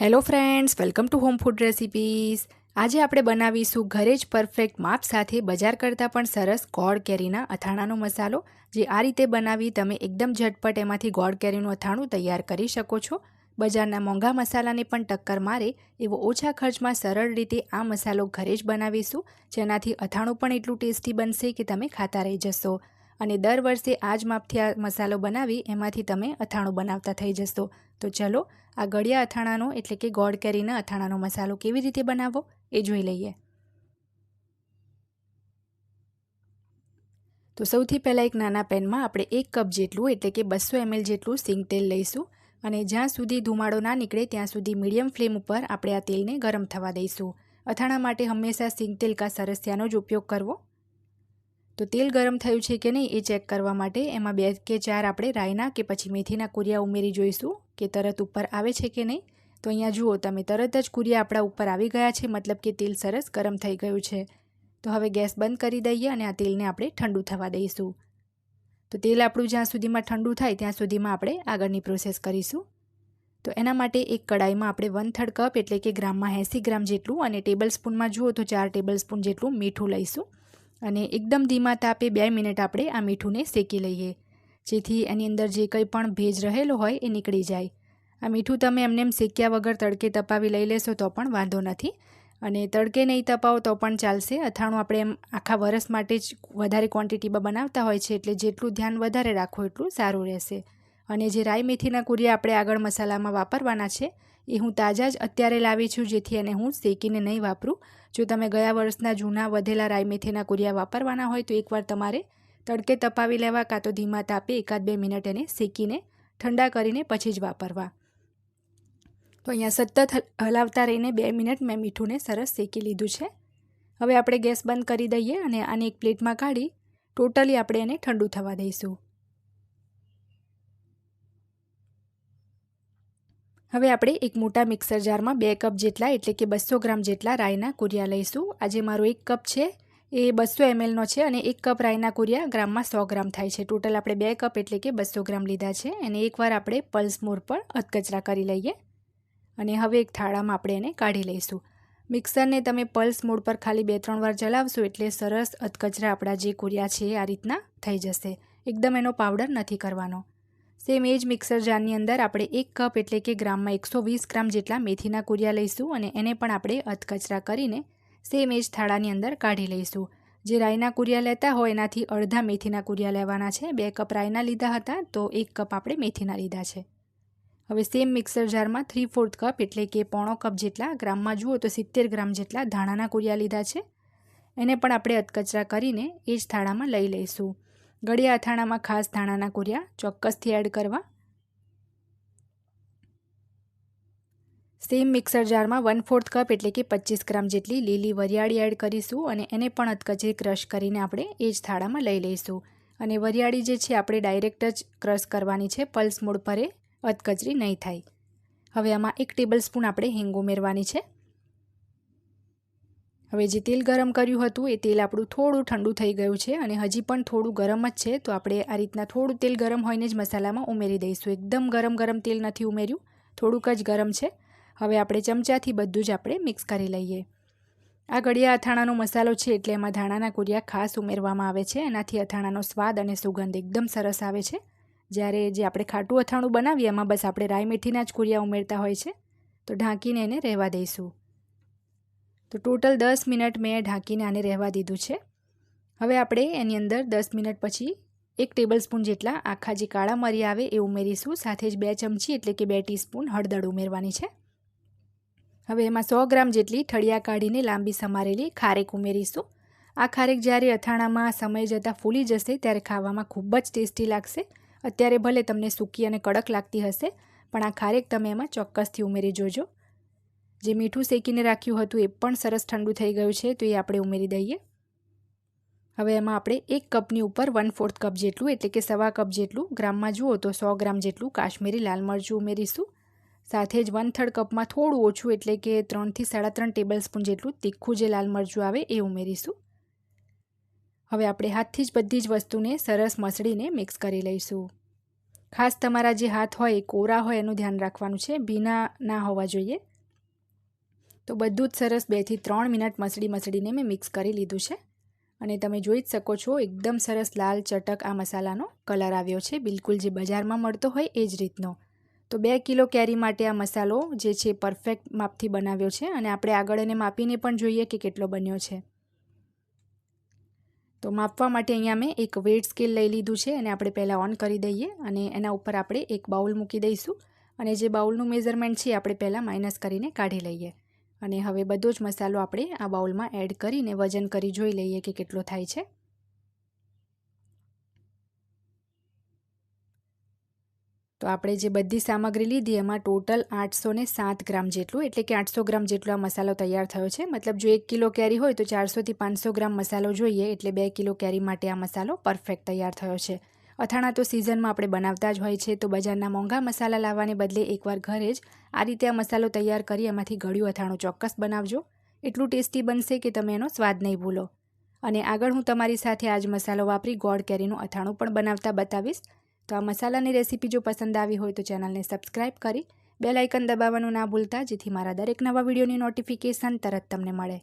Hello friends welcome to home food recipes આજે આપણે બનાવીશું ઘરે જ પરફેક્ટ માપ સાથે બજાર કરતાં પણ સરસ ગોળ કેરીના અથાણાનો મસાલો, જે આ રીતે બનાવી તમે એકદમ ઝટપટ એમાંથી ગોળ કેરીનું અથાણું તૈયાર કરી શકો છો. બજારના મોંઘા મસાલાને પણ ટક્કર મારે એવો ઓછા ખર્ચમાં સરળ રીતે આ મસાલો ઘરે જ બનાવીશું. જેનાથી અથાણું પણ એટલું ટેસ્ટી બનશે કે તમે ખાતા રહી જશો. અને દર વર્ષે આ જ માપથી આ મસાલો બનાવી એમાંથી તમે અથાણું બનાવતા થઈ જશો. તો ચલો, આ ગળિયા અથાણાનો એટલે કે ગોળ કેરીના અથાણાનો મસાલો કેવી રીતે બનાવો એ જોઈ લઈએ. તો સૌથી પહેલાં એક નાના પેનમાં આપણે એક કપ જેટલું, એટલે કે બસો એમએલ જેટલું સિંગ તેલ લઈશું અને જ્યાં સુધી ધુમાડો ના નીકળે ત્યાં સુધી મીડિયમ ફ્લેમ ઉપર આપણે આ તેલને ગરમ થવા દઈશું. અથાણા માટે હંમેશા સિંગ તેલ કા સરસિયાનો જ ઉપયોગ કરવો તો તેલ ગરમ થયું છે કે નહીં એ ચેક કરવા માટે એમાં બે કે ચાર આપણે રાયના કે પછી મેથીના કુરિયા ઉમેરી જોઈશું કે તરત ઉપર આવે છે કે નહીં. તો અહીંયા જુઓ, તમે તરત જ કુરિયા આપણા ઉપર આવી ગયા છે, મતલબ કે તેલ સરસ ગરમ થઈ ગયું છે. તો હવે ગેસ બંધ કરી દઈએ અને આ તેલને આપણે ઠંડુ થવા દઈશું. તો તેલ આપણું જ્યાં સુધીમાં ઠંડુ થાય ત્યાં સુધીમાં આપણે આગળની પ્રોસેસ કરીશું. તો એના માટે એક કડાઈમાં આપણે વન થર્ડ કપ એટલે કે ગ્રામમાં એંસી ગ્રામ જેટલું અને ટેબલ સ્પૂનમાં જુઓ તો ચાર ટેબલ સ્પૂન જેટલું મીઠું લઈશું. અને એકદમ ધીમા તાપે બે મિનિટ આપણે આ મીઠુંને શેકી લઈએ. જેથી એની અંદર જે કંઈ પણ ભેજ રહેલો હોય એ નીકળી જાય. આ મીઠું તમે એમને એમ શેક્યા વગર તડકે તપાવી લઈ લેશો તો પણ વાંધો નથી. અને તડકે નહીં તપાવો તો પણ ચાલશે. અથાણું આપણે એમ આખા વરસ માટે જ વધારે ક્વોન્ટિટીમાં બનાવતા હોય છે એટલે જેટલું ધ્યાન વધારે રાખો એટલું સારું રહેશે. અને જે રાઈ મેથીના કુરિયા આપણે આગળ મસાલામાં વાપરવાના છે એ હું તાજા જ અત્યારે લાવી છું, જેથી એને હું શેકીને નહીં વાપરું. જો તમે ગયા વર્ષના જૂના વધેલા રાઈ મેથીના કુરિયા વાપરવાના હોય, તો એકવાર તમારે તડકે તપાવી લેવા કાં તો ધીમા તાપે એકાદ બે મિનિટ એને શેકીને ઠંડા કરીને પછી જ વાપરવા. તો અહીંયા સતત હલાવતા રહીને બે મિનિટ મેં મીઠુંને સરસ શેકી લીધું છે. હવે આપણે ગેસ બંધ કરી દઈએ અને આને એક પ્લેટમાં કાઢી ટોટલી આપણે એને ઠંડુ થવા દઈશું. હવે આપણે એક મોટા મિક્સર જારમાં બે કપ જેટલા એટલે કે બસો ગ્રામ જેટલા રાઈના કુરિયા લઈશું. આજે મારો એક કપ છે. એ બસો એમએલનો છે અને એક કપ રાઈના કુરિયા ગ્રામમાં સો ગ્રામ થાય છે. ટોટલ આપણે બે કપ એટલે કે બસો ગ્રામ લીધા છે અને એકવાર આપણે પલ્સ મોર પર અધકચરા કરી લઈએ અને હવે એક થાળામાં આપણે એને કાઢી લઈશું. મિક્સરને તમે પલ્સ મોડ પર ખાલી બે ત્રણ વાર ચલાવશો એટલે સરસ અધકચરા આપણા જે કુરિયા છે આ રીતના થઈ જશે. એકદમ એનો પાવડર નથી કરવાનો. સેમ એ જ મિક્સર જારની અંદર આપણે એક કપ એટલે કે ગ્રામમાં એકસો વીસ ગ્રામ જેટલા મેથીના કુરિયા લઈશું અને એને પણ આપણે અધકચરા કરીને સેમ એ જ થાળાની અંદર કાઢી લઈશું. જે રાઈના કુરિયા લેતા હોય એનાથી અડધા મેથીના કુરિયા લેવાના છે. બે કપ રાઈના લીધા હતા તો એક કપ આપણે મેથીના લીધા છે. હવે સેમ મિક્સર જારમાં થ્રી ફોર્થ કપ એટલે કે પોણો કપ જેટલા ગ્રામમાં જુઓ તો સિત્તેર ગ્રામ જેટલા ધાણાના કુરિયા લીધા છે. એને પણ આપણે અધકચરા કરીને એ જ થાળામાં લઈ લઈશું. ગળિયા અથાણામાં ખાસ ધાણાના કુરિયા ચોક્કસથી એડ કરવા. સેમ મિક્સર જારમાં વન ફોર્થ કપ એટલે કે પચીસ ગ્રામ જેટલી લીલી વરિયાળી એડ કરીશું અને એને પણ અધકચરી ક્રશ કરીને આપણે એ જ થાળામાં લઈ લઈશું. અને વરિયાળી જે છે આપણે ડાયરેક્ટ જ ક્રશ કરવાની છે, પલ્સ મૂળ એ અધકચરી નહીં થાય. હવે આમાં એક ટેબલ સ્પૂન આપણે હિંગ ઉમેરવાની છે. હવે જે તેલ ગરમ કર્યું હતું, એ તેલ આપણું થોડું ઠંડુ થઈ ગયું છે અને હજી પણ થોડું ગરમ જ છે. તો આપણે આ રીતના થોડું તેલ ગરમ હોઈને જ મસાલામાં ઉમેરી દઈશું. એકદમ ગરમ ગરમ તેલ નથી ઉમેર્યું. થોડુંક જ ગરમ છે. હવે આપણે ચમચાથી બધું જ આપણે મિક્સ કરી લઈએ. આ ગળિયા અથાણાનો મસાલો છે એટલે એમાં ધાણાના કુરિયા ખાસ ઉમેરવામાં આવે છે. એનાથી અથાણાનો સ્વાદ અને સુગંધ એકદમ સરસ આવે છે. જ્યારે જે આપણે ખાટું અથાણું બનાવીએ, એમાં બસ આપણે રાઈ મેથીના જ કુરિયા ઉમેરતા હોય છે. તો ઢાંકીને એને રહેવા દઈશું. તો ટોટલ દસ મિનિટ મેં ઢાંકીને આને રહેવા દીધું છે. હવે આપણે એની અંદર દસ મિનિટ પછી એક ટેબલ સ્પૂન જેટલા આખા જે કાળા મરી આવે એ ઉમેરીશું. સાથે જ બે ચમચી એટલે કે બે ટીસ્પૂન હળદર ઉમેરવાની છે. હવે એમાં સો ગ્રામ જેટલી ઠળિયા કાઢીને લાંબી સમારેલી ખારેક ઉમેરીશું. આ ખારેક જ્યારે અથાણામાં સમય જતાં ફૂલી જશે ત્યારે ખાવામાં ખૂબ જ ટેસ્ટી લાગશે. અત્યારે ભલે તમને સૂકી અને કડક લાગતી હશે, પણ આ ખારેક તમે એમાં ચોક્કસથી ઉમેરી જોજો. જે મીઠું શેકીને રાખ્યું હતું એ પણ સરસ ઠંડુ થઈ ગયું છે, તો એ આપણે ઉમેરી દઈએ. હવે એમાં આપણે એક કપની ઉપર વન ફોર્થ કપ જેટલું, એટલે કે સવા કપ જેટલું ગ્રામમાં જુઓ તો સો ગ્રામ જેટલું કાશ્મીરી લાલ મરચું ઉમેરીશું. સાથે જ વન થર્ડ કપમાં થોડું ઓછું, એટલે કે ત્રણથી સાડા ત્રણ ટેબલ સ્પૂન જેટલું તીખું જે લાલ મરચું આવે એ ઉમેરીશું. હવે આપણે હાથથી જ બધી જ વસ્તુને સરસ મસળીને મિક્સ કરી લઈશું. ખાસ તમારા જે હાથ હોય, કોરા હોય, એનું ધ્યાન રાખવાનું છે. ભીના ના હોવા જોઈએ. તો બધું જ સરસ બેથી ત્રણ મિનિટ મસળી મસળીને મેં મિક્સ કરી લીધું છે. અને તમે જોઈ જ શકો છો, એકદમ સરસ લાલ ચટક આ મસાલાનો કલર આવ્યો છે. બિલકુલ જે બજારમાં મળતો હોય એ જ રીતનો. તો બે કિલો કેરી માટે આ મસાલો જે છે પરફેક્ટ માપથી બનાવ્યો છે અને આપણે આગળ એને માપીને પણ જોઈએ કે કેટલો બન્યો છે. તો માપવા માટે અહીંયા મેં એક વેટ સ્કેલ લઈ લીધું છે અને આપણે પહેલાં ઓન કરી દઈએ અને એના ઉપર આપણે એક બાઉલ મૂકી દઈશું. અને જે બાઉલનું મેઝરમેન્ટ છે આપણે પહેલાં માઇનસ કરીને કાઢી લઈએ. અને હવે બધો જ મસાલો આપણે આ બાઉલમાં એડ કરીને વજન કરી જોઈ લઈએ કે કેટલો થાય છે. તો આપણે જે બધી સામગ્રી લીધી એમાં ટોટલ આઠસો ને સાત ગ્રામ જેટલું, એટલે કે આઠસો ગ્રામ જેટલો આ મસાલો તૈયાર થયો છે. મતલબ જો એક કિલો કેરી હોય તો ચારસોથી પાંચસો ગ્રામ મસાલો જોઈએ, એટલે બે કિલો કેરી માટે આ મસાલો પરફેક્ટ તૈયાર થયો છે. અથાણા તો સિઝનમાં આપણે બનાવતા જ હોય છે, તો બજારના મોંઘા મસાલા લાવવાને બદલે એકવાર ઘરે જ આ રીતે આ મસાલો તૈયાર કરી એમાંથી ગળ્યું અથાણું ચોક્કસ બનાવજો. એટલું ટેસ્ટી બનશે કે તમે એનો સ્વાદ નહીં ભૂલો. અને આગળ હું તમારી સાથે આજ મસાલો વાપરી ગોળ કેરીનું અથાણું પણ બનાવતા બતાવીશ. તો આ મસાલાની રેસીપી જો પસંદ આવી હોય તો ચેનલને સબસ્ક્રાઈબ કરી બેલાઇકન દબાવવાનું ના ભૂલતા, જેથી મારા દરેક નવા વિડીયોની નોટિફિકેશન તરત તમને મળે.